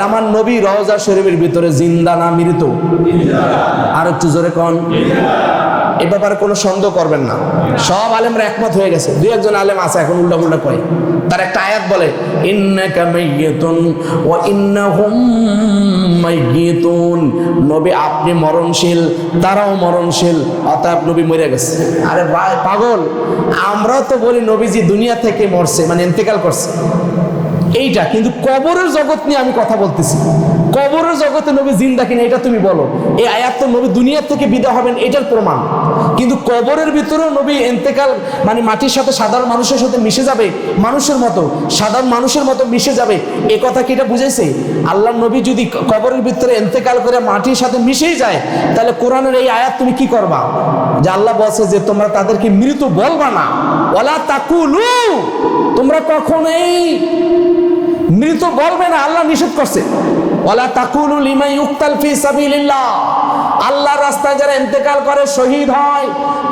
তাহলে আমার নবী রওজা শরীফের ভিতরে জিন্দা না মৃত? আর একটু জোরে কন। এ ব্যাপারে কোনো সন্দেহ করবেন না। সব আলেমরা একমত হয়ে গেছে। দুই একজন আলেম আছে, এখন উল্টা উল্টা কয়। তার একটা আয়াত বলে নবী আপনি মরণশীল, তারাও মরণশীল, অতএব নবী মরে গেছে। আরে পাগল। আমরাও তো বলি, নবীজি দুনিয়া থেকে মরছে মানে ইন্তেকাল করছে। এইটা, কিন্তু কবরের জগৎ নিয়ে আমি কথা বলতেছি। কবরের জগতে নবী জিন্দা কিনা, এটা তুমি বলো। এই আয়াত তো নবী দুনিয়ার থেকে বিদা হবেন, এটার প্রমাণ। কিন্তু কবরের ভিতরেও নবী এন্তেকাল মানে মাটির সাথে সাধারণ মানুষের সাথে মিশে যাবে, মানুষের মতো, সাধারণ মানুষের মতো মিশে যাবে, এ কথা কি এটা বুঝেছে আল্লাহ নবী যদি কবরের ভিতরে এন্তেকাল করে মাটির সাথে মিশেই যায়, তাহলে কোরআনের এই আয়াত তুমি কি করবা? যে আল্লাহ বলছে যে তোমরা তাদেরকে মৃত বলবা না। ওলা তাকুলু, তোমরা কখনোই মৃত বলবে না, আল্লাহ নিষেধ করছে। সাবিলিল্লাহ। আল্লাহর রাস্তায় যারা ইন্তেকাল করে, শহীদ হয়,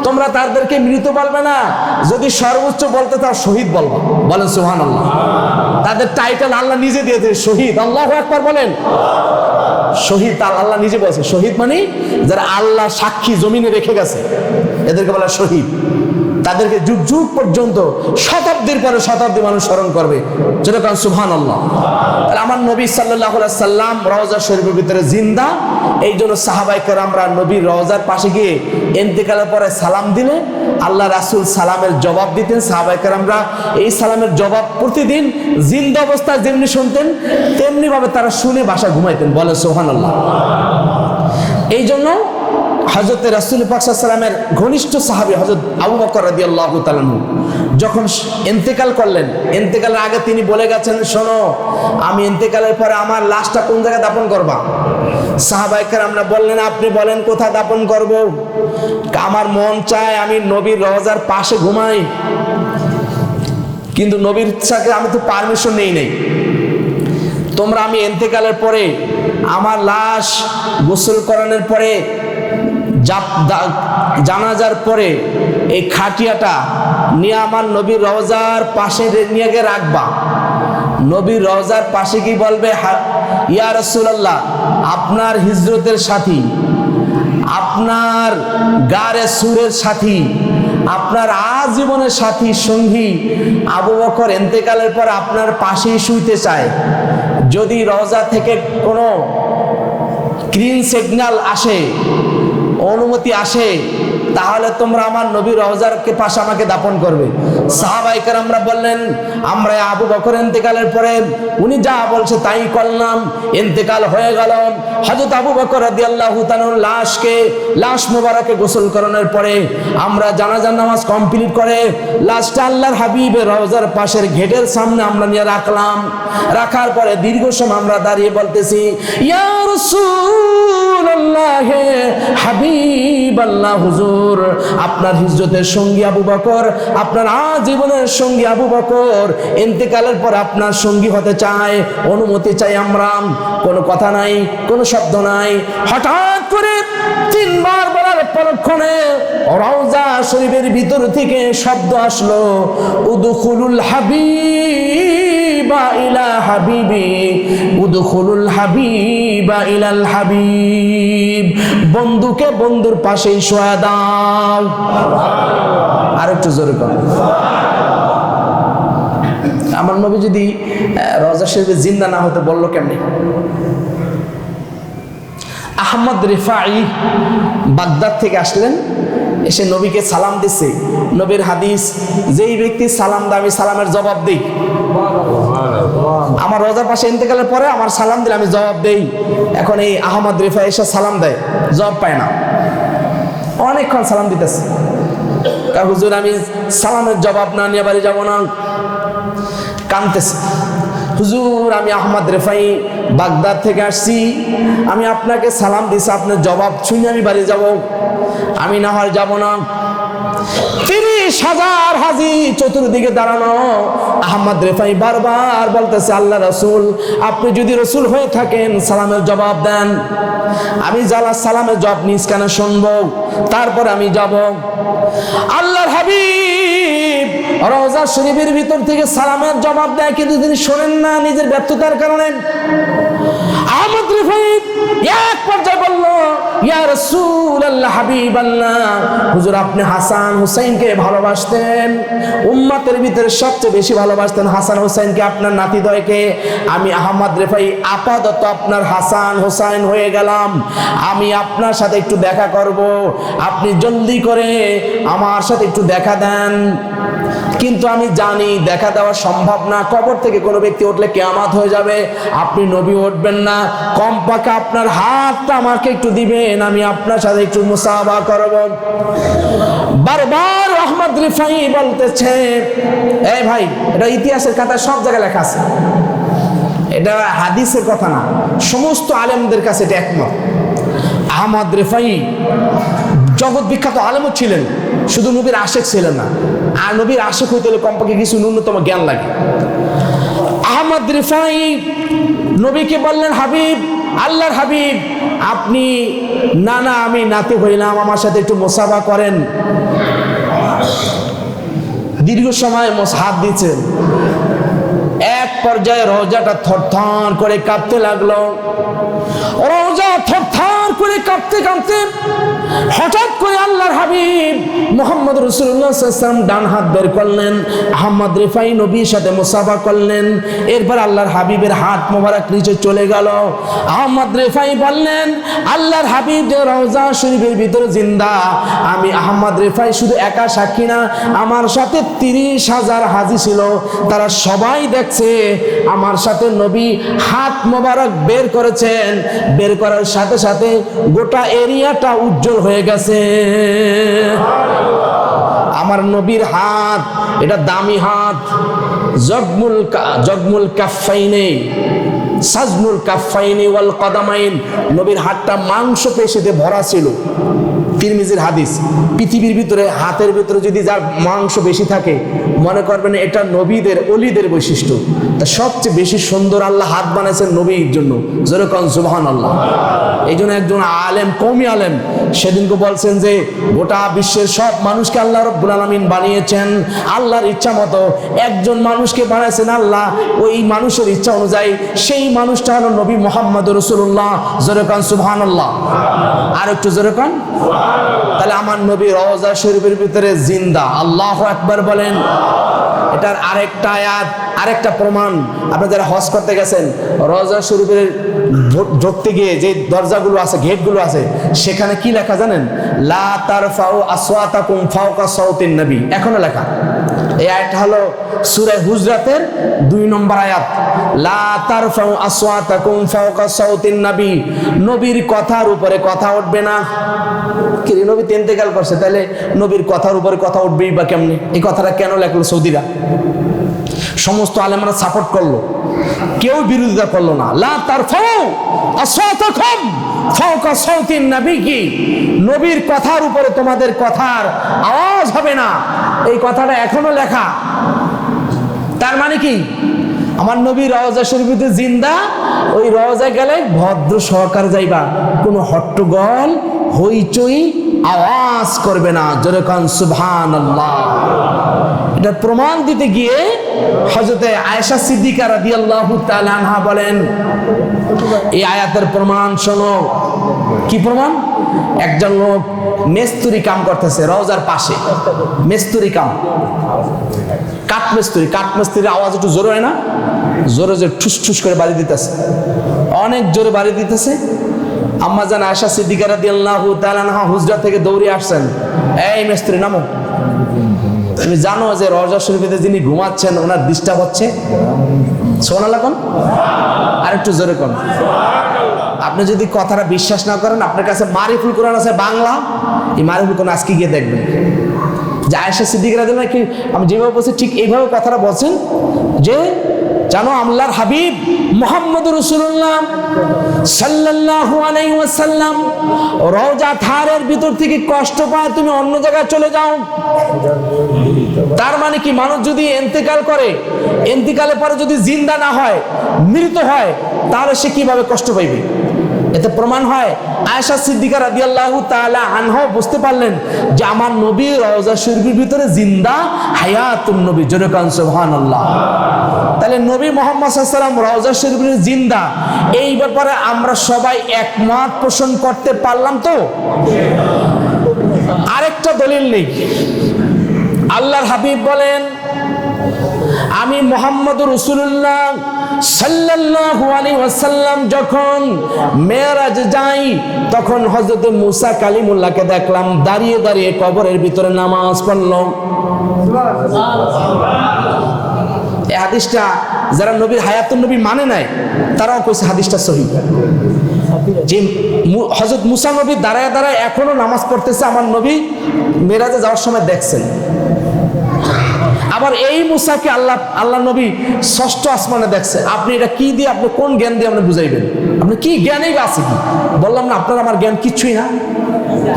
তোমরা তাদেরকে মৃত বলবে না। যদি সর্বোচ্চ বলতে তার শহীদ বলব। বলেন সুবহানাল্লাহ। তাদের টাইটেল আল্লাহ নিজে দিয়েছে, শহীদ। আল্লাহ একবার বলেন। শহীদ তার আল্লাহ নিজে বলছে। শহীদ মানে যারা আল্লাহ সাক্ষী জমিনে রেখে গেছে, এদেরকে বলা শহীদ। তাদেরকে যুগ যুগ পর্যন্ত শতাব্দীর পরে শতাব্দী মানুষ স্মরণ করবে। যেরকম সুহান আল্লাহ তাহলে আমার নবী সাল্লাহ সাল্লাম রওজা শরীফের ভিতরে জিন্দা। এই জন্য সাহাবাইকার আমরা নবীর রওজার পাশে গিয়ে এন্তেকালের পরে সালাম দিলে, আল্লাহ রাসুল সালামের জবাব দিতেন। সাহাবাইকার আমরা এই সালামের জবাব প্রতিদিন জিন্দা অবস্থায় যেমনি শুনতেন তেমনি ভাবে তারা শুনে বাসা ঘুমাইতেন। বলে সোহান আল্লাহ এই জন্য হজরত রাসুল পাকসালামের ঘনিষ্ঠ সাহাবি হজরত আবু বকর রাদি আল্লাহ তালানু যখন এন্তেকাল করলেন এন্তেকালের আগে তিনি বলে গেছেন, শোনো, আমি এন্তেকালের পরে আমার লাশটা কোন জায়গায় দাপন করবা? সাহাবাইকার আমরা বললেন, আপনি বলেন, কোথায় দাপন করব? আমার মন চায় আমি নবীর রওজার পাশে ঘুমাই। কিন্তু নবীর সাথে আমি তো পারমিশন নেই নেই। তোমরা আমি এন্তেকালের পরে, আমার লাশ গোসল করানোর পরে জানাজার পরে এই খাটিয়াটা নিয়ে আমার নবীর রওজার পাশে নিয়ে গিয়ে রাখবা। নবীর রওজার পাশে কি বলবে? ইয়া রসুল্লাহ আপনার হিজরতের সাথী, আপনার গারে সুরের সাথী, আপনার আজীবনের সাথী, সঙ্গী আবু বকর এন্তেকালের পর আপনার পাশেই শুইতে চায়। যদি রওজা থেকে কোনো গ্রিন সিগন্যাল আসে অনুমতি আসে। তাহলে তোমরা আমার নবী রওজারকে পাশে আমাকে দাপন করবে। সাহাবাইকার আমরা বললেন, আমরা আবু বকর এন্তেকালের পরে উনি যা বলছে তাই করলাম। এন্তেকাল হয়ে গেল। হযরত আবু বকর রাদিয়াল্লাহু তাআলার লাশকে, লাশ মোবারকে গোসল করানোর পরে আমরা জানাজার নামাজ কমপ্লিট করে লাশটা আল্লাহর হাবিবের রওজার পাশের গেটের সামনে আমরা নিয়ে রাখলাম। রাখার পরে দীর্ঘ সময় আমরা দাঁড়িয়ে বলতেছি, ইয়া রাসূলুল্লাহ হাবিব আল্লাহ হুজুর। আপনার হিজরতের সঙ্গী আবু বকর, আপনার আজীবনের সঙ্গী আবু বকর, ইন্তেকালের পর আপনার সঙ্গী হতে চায়, অনুমতি চাই আমরা কোনো কথা নাই, কোনো শব্দ নাই। হঠাৎ করে তিনবার বলার পরক্ষণে রওজা শরীফের ভিতর থেকে শব্দ আসলো, উদুখুলুল হাবিবা। বন্ধুকে বন্ধুর পাশেই শোয়া আর একটু জোরে আমার নবী যদি রওজা শরীফে জিন্দা না হতে বলল কেমনি? আহমদ রেফাই বাগদাদ থেকে আসলেন, এসে নবীকে সালাম দিচ্ছে নবীর হাদিস, যেই ব্যক্তি সালাম দেয় আমি সালামের জবাব দিই। আমার রোজার পাশে ইন্তেকালের পরে আমার সালাম দিলে আমি জবাব দেই। এখন এই আহমদ রেফা এসে সালাম দেয়, জবাব পায় না। অনেকক্ষণ সালাম দিতেছে। হুজুর, আমি সালামের জবাব না নিয়ে বাড়ি যাব না। কানতেছে। হুজুর, আমি আহমদ রেফাই বাগদাদ থেকে আসছি। আমি আপনাকে সালাম দিছি, আপনার জবাব শুনে আমি বাড়ি যাব। আমি না হয় যাব না। তিরিশ হাজার হাজি চতুর্দিকে দাঁড়ানো। আহমদ রেফাই বারবার বলতেছে, আল্লাহ রসুল, আপনি যদি রসুল হয়ে থাকেন, সালামের জবাব দেন। আমি জ্বালা সালামের জবাব নিজ কেন শুনব, তারপর আমি যাব। আল্লাহর হাবিব রওজা শরীফের ভিতর থেকে সালামের জবাব দেয়, কিন্তু তিনি শোনেন না নিজের ব্যর্থতার কারণে। আহমদ রিফাই এক পর্যায়ে বলল ইয়া রাসূলুল্লাহ হাবিবাল্লাহ। হুজুর, আপনি হাসান হুসাইনকে ভালোবাসতেন? ভিতরে সবচেয়ে বেশি ভালোবাসতেন হাসান হুসাইনকে, আপনার নাতিদয়কে। আমি রেফাই, আপাতত আপনার হাসান হুসাইন হয়ে গেলাম। আমি আপনার সাথে একটু দেখা করব। আপনি জলদি করে আমার সাথে একটু দেখা দেন। কিন্তু আমি জানি দেখা দেওয়া সম্ভব না। কবর থেকে কোনো ব্যক্তি উঠলে কেয়ামাত হয়ে যাবে। আপনি নবী উঠবেন না। কম পাকা আপনার হাতটা আমাকে একটু দিবেন, আমি আপনার সাথে একটু মুসাফা করব। বারবার আহমদ রিফাই বলতেছে এই ভাই, এটা ইতিহাসের কথা সব জায়গায় লেখা আছে। এটা হাদিসের কথা না। সমস্ত আলেমদের কাছে এটা একমত। আহমদ রেফাই জগৎ বিখ্যাত আলেমও ছিলেন, শুধু নবীর আশেক ছিলেন না। আর নবীর আশেক হইতে হলে কমপক্ষে কিছু ন্যূনতম জ্ঞান লাগে। আহমদ রিফাই নবীকে বললেন, হাবিব, আল্লাহর হাবিব, আপনি না না, আমি নাতি হইলাম আমার সাথে একটু মোসাফা করেন। দীর্ঘ সময় হাত দিচ্ছেন। এক পর্যায়ে রোজাটা থরথর করে কাঁপতে লাগল। রোজা থরথর করে কাঁপতে কাঁপতে হঠাৎ করে আল্লাহর হাবিব মোহাম্মদ রসুল্লাহাম ডান হাত বের করলেন, আহমদ রেফাই নবীর সাথে মুসাফা করলেন, এরপর আল্লাহর হাবিবের হাত মোবারক নিচে চলে গেল। আহমদ রেফাই বললেন, আল্লাহর হাবিব যে রওজা শরীফের ভিতরে জিন্দা, আমি আহমদ রেফাই শুধু একা সাক্ষী না, আমার সাথে তিরিশ হাজার হাজি ছিল, তারা সবাই দেখছে, আমার সাথে নবী হাত মোবারক বের করেছেন, বের করার সাথে সাথে গোটা এরিয়াটা উজ্জ্বল হয়ে গেছে। আমার নবীর হাত, এটা দামি হাত। জগমুল জগমুল কাফাইনে সাজমুল কাফাইনি ওয়াল কদামাইন। নবীর হাতটা মাংস পেশিতে ভরা ছিল। তিরমিজির হাদিস, পৃথিবীর ভিতরে, হাতের ভিতরে যদি যার মাংস বেশি থাকে, মনে করবেন এটা নবীদের, অলিদের বৈশিষ্ট্য। তা সবচেয়ে বেশি সুন্দর আল্লাহ হাত বানাইছেন নবীর জন্য। যেরকম সুবহান আল্লাহ এই জন্য একজন আলেম কমি আলেম, সেদিনকে বলছেন যে, গোটা বিশ্বের সব মানুষকে আল্লাহ রব্বুল আলমিন বানিয়েছেন। আল্লাহর ইচ্ছা মতো একজন মানুষকে বানাইছেন আল্লাহ। ওই মানুষের ইচ্ছা অনুযায়ী সেই মানুষটা হলো নবী মোহাম্মদ রসুল্লাহ জোরেকান সুবহান আল্লাহ আর একটু জোরেকান তাহলে আমার নবী রওজা শরীফের ভিতরে জিন্দা। আল্লাহ একবার বলেন। এটার আরেকটা আয়াত, আরেকটা প্রমাণ। আপনি যারা হজ করতে গেছেন, রওজা শরীফের ঢুকতে গিয়ে যে দরজাগুলো আছে, গেটগুলো আছে, সেখানে কি লেখা জানেন? লা তার তারফাউ আসওয়াতাকুম ফাওকা সাউতিন নবী। এখনও লেখা। এই আয়াতটা হলো সূরা হুজরাতের দুই নম্বর আয়াত। লা তারফাউ আসওয়াতাকুম ফাওকা সাউতিন নবী। নবীর কথার উপরে কথা উঠবে না। কি নবী নবী তেন্তেকাল করছে, তাহলে নবীর কথার উপরে কথা উঠবেই বা কেমনে? এই কথাটা কেন লেখলো সৌদিরা? সমস্ত আলেমরা সাপোর্ট করল। কেউ বিরোধিতা করল না। লা তার নবীর কথার উপরে তোমাদের কথার আওয়াজ হবে না। এই কথাটা এখনও লেখা। তার মানে কি? আমার নবী রওজা শরীফিতে জিন্দা, ওই রওজা গেলে ভদ্র সহকার যাইবা। কোনো হট্টগোল, হইচই, আওয়াজ করবে না। যেরকম সুবহান আল্লাহ এটা প্রমাণ দিতে গিয়ে হজরতে আয়েশা সিদ্দিকা রাদিয়াল্লাহু তাআলা আনহা বলেন, এই আয়াতের প্রমাণ শোনো। কি প্রমাণ? একজন লোক মেস্তুরি কাম করতেছে রওজার পাশে। মেস্তুরি কাম। কাঠমিস্ত্রি কাঠমিস্ত্রির আওয়াজ একটু জোরে হয় না? জোরে জোরে ঠুস ঠুস করে বাড়ি দিতেছে। অনেক জোরে বাড়ি দিতেছে। আম্মা জান আশা সিদ্দিকারা দিয়াল্লাহু তাআলা হুজরা থেকে দৌড়ে আসছেন। এই মিস্ত্রি, নামো। তুমি জানো যে রজা শরীফেতে যিনি ঘুমাচ্ছেন, ওনার ডিস্টার্ব হচ্ছে? সোনা কোন? আর একটু জোরে কোন? আপনি যদি কথাটা বিশ্বাস না করেন, আপনার কাছে মারিফুল কোরআন আছে, বাংলা। এই মারিফুল কোরআন আজকে গিয়ে দেখবেন। যে আয়েশা সিদ্দিকরা দিলেন কি, আমি যেভাবে বলছি, ঠিক এইভাবে কথাটা বলছেন যে জানো আল্লাহর হাবিব মোহাম্মদ রসুল্লাহ সাল্লাহ আলাইসাল্লাম রোজা থারের ভিতর থেকে কষ্ট পায়, তুমি অন্য জায়গায় চলে যাও। তার মানে কি? মানুষ যদি এন্তেকাল করে, এন্তেকালের পরে যদি জিন্দা না হয়, মৃত হয়, তাহলে সে কীভাবে কষ্ট পাইবে? এতে প্রমাণ হয়, আয়েশা সিদ্দিকা রাদিয়াল্লাহু তাআলা আনহা বুঝতে পারলেন যে আমার নবী রওজা শরীফের ভিতরে জিন্দা হায়াতুন নবী। জোরে কান সুবহানাল্লাহ। তাহলে নবী মোহাম্মদ সাল্লাম রওজা শরীফের জিন্দা। এই ব্যাপারে আমরা সবাই একমত পোষণ করতে পারলাম তো? আরেকটা দলিল নেই। আল্লাহর হাবিব বলেন আমি মোহাম্মদ রসুল্লাহ সাল্লাল্লাহু আলাইহি ওয়াসাল্লাম যখন মেরাজ যাই, তখন হযরত মুসা কালিমুল্লাহকে দেখলাম দাঁড়িয়ে দাঁড়িয়ে কবরের ভিতরে নামাজ পড়ল। এই হাদিসটা যারা নবীর হায়াতুন নবী মানে নাই, তারাও কইছে হাদিসটা সহি। যে হজরত মুসা নবী দাঁড়ায় দাঁড়ায় এখনও নামাজ পড়তেছে, আমার নবী মেরাজে যাওয়ার সময় দেখছেন। আবার এই মুসাকে আল্লাহ আল্লাহ নবী ষষ্ঠ আসমানে দেখছে। আপনি এটা কি দিয়ে, আপনি কোন জ্ঞান দিয়ে আপনি বুঝাইবেন? আপনি কি জ্ঞানেই বা আছে কি বললাম না, আপনার আমার জ্ঞান কিচ্ছুই না।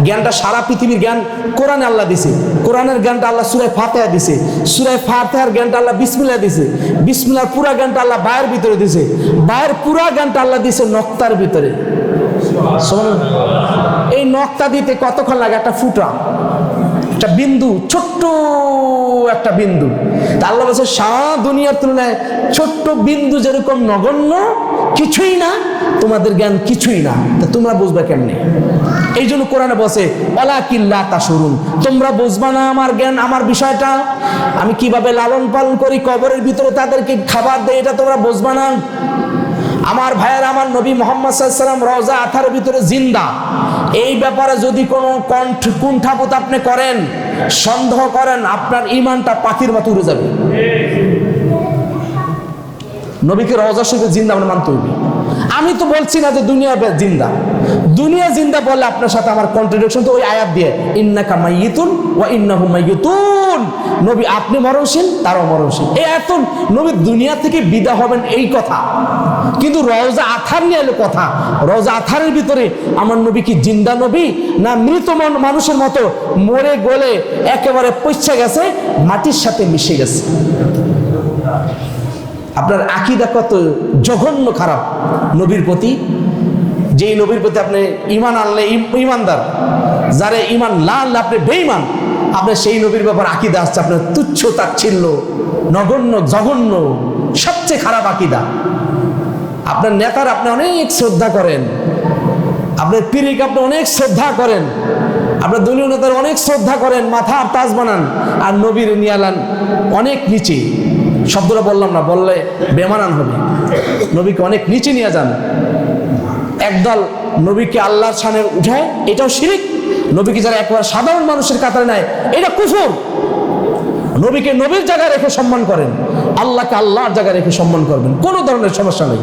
জ্ঞানটা সারা পৃথিবীর জ্ঞান কোরআনে আল্লাহ দিছে। কোরআনের জ্ঞানটা আল্লাহ সুরায় ফাতেহা দিছে। সুরায় ফাতেহার জ্ঞানটা আল্লাহ বিসমিল্লাহ দিছে। বিসমিল্লার পুরা জ্ঞানটা আল্লাহ বায়ের ভিতরে দিছে। বায়ের পুরা জ্ঞানটা আল্লাহ দিছে নক্তার ভিতরে? এই নক্তা দিতে কতক্ষণ লাগে? একটা ফুটা, একটা বিন্দু, ছোট্ট একটা বিন্দু। তা আল্লাহ বলছে, সারা দুনিয়ার তুলনায় ছোট্ট বিন্দু যেরকম নগণ্য, কিছুই না, তোমাদের জ্ঞান কিছুই না। তা তোমরা বুঝবে কেমনে? এই জন্য কোরআনে বসে অলা কিল্লা তা শুরুন তোমরা বুঝবা না আমার জ্ঞান, আমার বিষয়টা? আমি কীভাবে লালন পালন করি, কবরের ভিতরে তাদেরকে খাবার দেয়, এটা তোমরা বুঝবা না? আমার ভাইয়ের, আমার নবী মোহাম্মদ সাল্লাম রওজা আথার ভিতরে জিন্দা। এই ব্যাপারে যদি কোনো কণ্ঠ কুণ্ঠাবোধ আপনি করেন সন্দেহ করেন আপনার ইমানটা পাখির মতো উড়ে যাবে। নবীকে রওজা সাথে জিন্দা আমরা মানতে হইবে। আমি তো বলছি না যে দুনিয়া জিন্দা। দুনিয়া জিন্দা বললে আপনার সাথে আমার কন্ট্রাডিকশন তো ওই আয়াত দিয়ে, ইন্নাকা মাইয়িতুন ওয়া ইন্নাহুম মাইয়িতুন। নবী, আপনি মরণশীল, তারও মরণশীল। এই এত নবী দুনিয়া থেকে বিদা হবেন এই কথা। কিন্তু রওজা আথার নিয়ে এলো কথা। রওজা আথারের ভিতরে আমার নবী কি জিন্দা নবী না মৃত মন- মানুষের মতো মরে গলে একেবারে পৈচ্ছা গেছে, মাটির সাথে মিশে গেছে? আপনার আকিদা কত জঘন্য খারাপ নবীর প্রতি? যেই নবীর প্রতি আপনি ইমান আনলে ইম- ইমানদার যারে ইমান না আনলে আপনি বেইমান আপনার সেই নবীর ব্যাপার আকিদা আসছে, আপনার তুচ্ছ তাচ্ছিল্য, নগণ্য, জঘন্য, সবচেয়ে খারাপ আকিদা। আপনার নেতার আপনি অনেক শ্রদ্ধা করেন, আপনার পীরিক আপনি অনেক শ্রদ্ধা করেন, আপনার দলীয় নেতার অনেক শ্রদ্ধা করেন মাথা তাজ বানান, আর নবীর নিয়ে আলান অনেক নিচে। শব্দটা বললাম না, বললে বেমানান হবে। নবীকে অনেক নিচে নিয়ে যান। একদল নবীকে আল্লাহর সামনে উঠায়, এটাও শিরিক। নবীকে যারা একবার সাধারণ মানুষের কাতারে নেয়, এটা কুফর। নবীকে নবীর জায়গায় রেখে সম্মান করেন। আল্লাহকে আল্লাহর জায়গায় রেখে সম্মান করবেন, কোনো ধরনের সমস্যা নেই।